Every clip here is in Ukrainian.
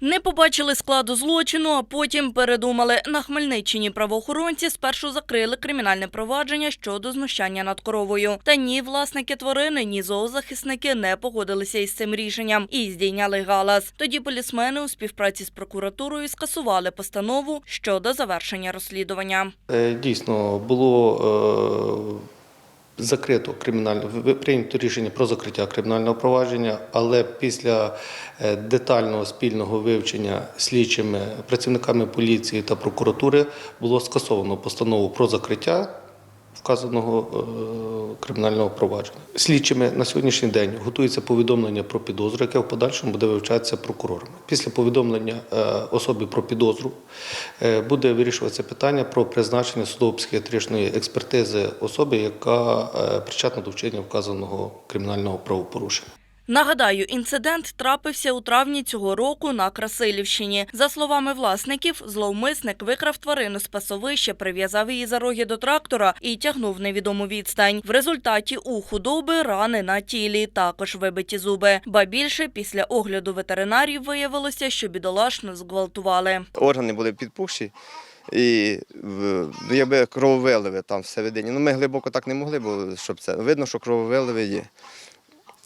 Не побачили складу злочину, а потім передумали. На Хмельниччині правоохоронці спершу закрили кримінальне провадження щодо знущання над коровою. Та ні власники тварини, ні зоозахисники не погодилися із цим рішенням і здійняли галас. Тоді полісмени у співпраці з прокуратурою скасували постанову щодо завершення розслідування. Е, Дійсно, було е, закрито кримінальне прийнято рішення про закриття кримінального провадження, але після е, детального спільного вивчення слідчими працівниками поліції та прокуратури було скасовано постанову про закриття вказаного е, кримінального провадження. Слідчими на сьогоднішній день готується повідомлення про підозру, яке в подальшому буде вивчатися прокурорами. Після повідомлення е, особі про підозру е, буде вирішуватися питання про призначення судово-психіатричної експертизи особи, яка е, причетна до вчинення вказаного кримінального правопорушення. Нагадаю, інцидент трапився у травні цього року на Красилівщині. За словами власників, зловмисник викрав тварину з пасовища, прив'язав її за роги до трактора і тягнув невідому відстань. В результаті у худоби рани на тілі, також вибиті зуби. Ба більше після огляду ветеринарів виявилося, що бідолашну зґвалтували. органи були підпухші. І ну, якби крововиливи там всередині. Ну, ми глибоко так не могли, бо щоб це. Видно, що крововиливи є.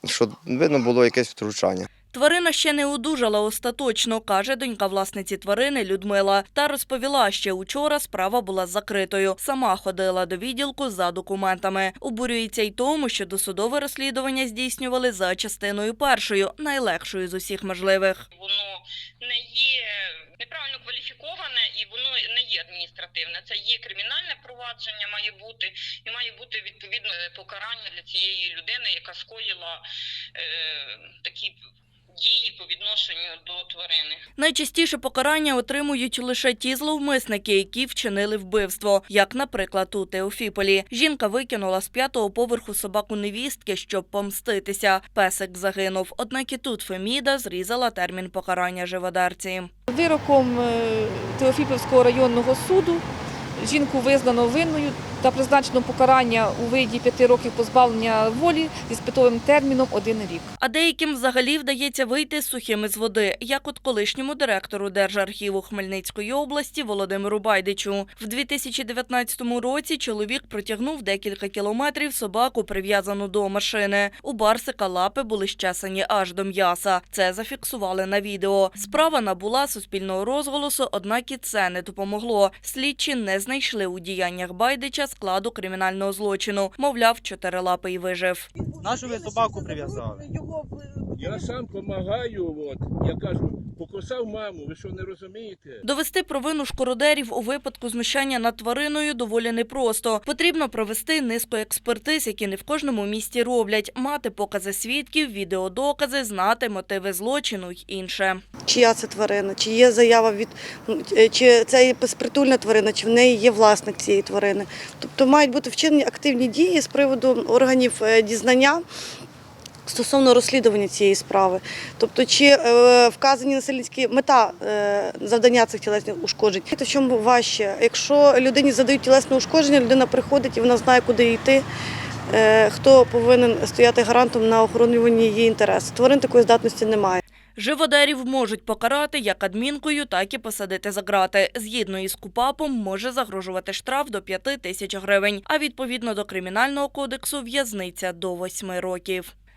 Що видно було якесь втручання. Тварина ще не одужала остаточно, каже донька власниці тварини Людмила. Та розповіла, що учора справа була закритою. Сама ходила до відділку за документами. Обурюється й тому, що досудове розслідування здійснювали за частиною першою, найлегшою з усіх можливих. воно не є неправильно кваліфіковане і воно не є адміністративне. Це є кримінальне провадження, має бути і має бути відповідне покарання для цієї людини, яка скоїла е, такі дії по відношенню до тварини. Найчастіше покарання отримують лише ті зловмисники, які вчинили вбивство, як, наприклад, у Теофіполі. Жінка викинула з п'ятого поверху собаку невістки, щоб помститися. Песик загинув. Однак і тут Феміда зрізала термін покарання живодарці. Вироком е, Теофіпівського районного суду жінку визнано винною та призначено покарання у виді п'яти років позбавлення волі зі спитовим терміном один рік. А деяким взагалі вдається вийти сухими з води, як от колишньому директору Держархіву Хмельницької області Володимиру Байдичу. В 2019 році чоловік протягнув декілька кілометрів собаку, прив'язану до машини. У Барсика лапи були щесані аж до м'яса. Це зафіксували на відео. Справа набула суспільного розголосу, однак і це не допомогло. Слідчі не знайшли у діяннях Байдича складу кримінального злочину. Мовляв, чотирилапий вижив. Нашу ви собаку прив'язали? Я сам допомагаю, от. я кажу, покусав маму, ви що не розумієте? Довести провину шкородерів у випадку знущання над твариною доволі непросто. Потрібно провести низку експертиз, які не в кожному місті роблять, мати покази свідків, відеодокази, знати мотиви злочину й інше. чия це тварина, чи є заява від е, чи це є безпритульна тварина, чи в неї є власник цієї тварини. Тобто мають бути вчинені активні дії з приводу органів е, дізнання. Стосовно розслідування цієї справи, тобто чи е, вказані насильницькі мета е, завдання цих тілесних ушкоджень, Знаєте, в чому важче? Якщо людині задають тілесне ушкодження, людина приходить і вона знає, куди йти, е, хто повинен стояти гарантом на охоронюванні її інтересів. Тварин такої здатності немає. Живодерів можуть покарати як адмінкою, так і посадити за грати. Згідно із КУПАПом може загрожувати штраф до 5 тисяч гривень, а відповідно до Кримінального кодексу в'язниця до 8 років.